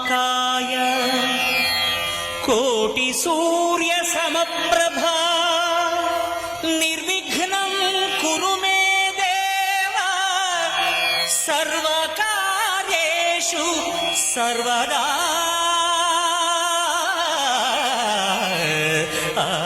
కాయ. కోటి సూర్య సమప్రభా. నిర్విఘ్నం కురు మే దేవా. సర్వకార్యేషు సర్వదా. ఆ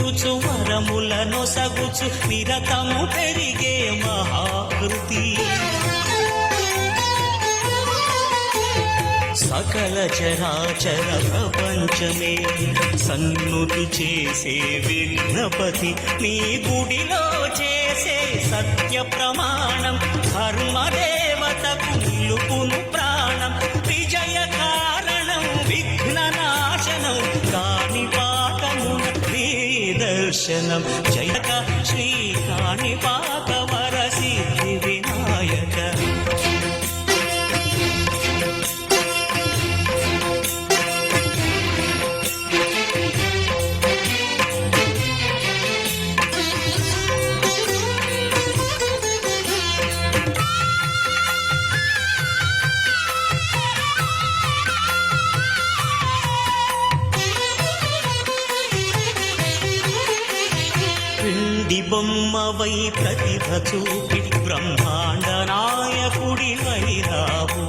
పురియుచు వరములను సగుచు నిరతము పెరిగే మహాకృతి. సకల చరాచర ప్రపంచమే సన్నుతి చేసే విఘ్నపతి నీ గుడిలో చేసే సత్య ప్రమాణం ధర్మదేవతకు దర్శనం జయక శ్రీ పిండి బొమ్మవై ప్రతిభ చూపి బ్రహ్మాండ నాయకుడి వైరావు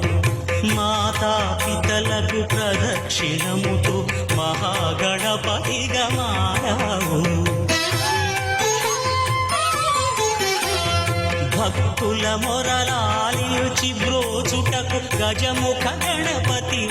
మాతా పితలకు ప్రదక్షిణముతో మహాగణపతిగా మారావు భక్తుల మొరలాలియుచి బ్రోచుటకు గజముఖ గణపతి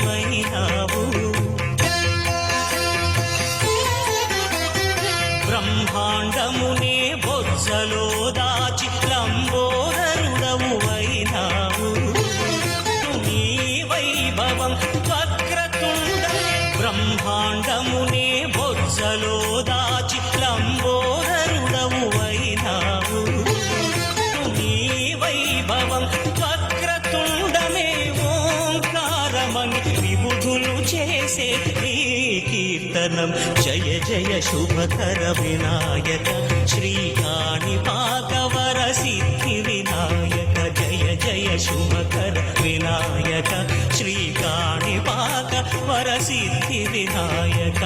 కీర్తనం జయ జయ శుభకర వినాయక శ్రీకాణి పాకవర సిద్ధి వినాయక జయ జయ శుభకర వినాయక శ్రీకాణి పాకవర సిద్ధి వినాయక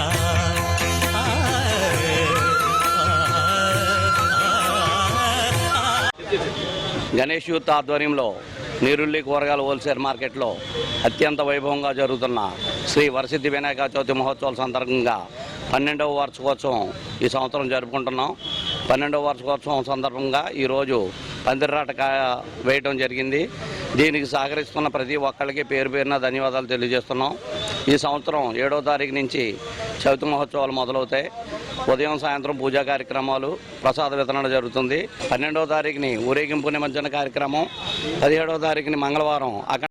గణేష్ యూత్ ఆధ్వర్యంలో నీరుల్లి కూరగాయల హోల్సేల్ మార్కెట్లో అత్యంత వైభవంగా జరుగుతున్న శ్రీ వరసిద్ధి వినాయక చవితి మహోత్సవాల సందర్భంగా పన్నెండవ వార్షికోత్సవం ఈ సంవత్సరం జరుపుకుంటున్నాం. పన్నెండవ వార్షికోత్సవం సందర్భంగా ఈరోజు పందిరాట వేయటం జరిగింది. దీనికి సహకరిస్తున్న ప్రతి ఒక్కరికి పేరు పేరున ధన్యవాదాలు తెలియజేస్తున్నాం. ఈ సంవత్సరం ఏడవ తారీఖు నుంచి చవితి మహోత్సవాలు మొదలవుతాయి. ఉదయం సాయంత్రం పూజా కార్యక్రమాలు ప్రసాద వితరణ జరుగుతుంది. పన్నెండవ తారీఖుని ఊరేగింపు నిమజ్జన కార్యక్రమం. పదిహేడవ తారీఖుని మంగళవారం అక్కడ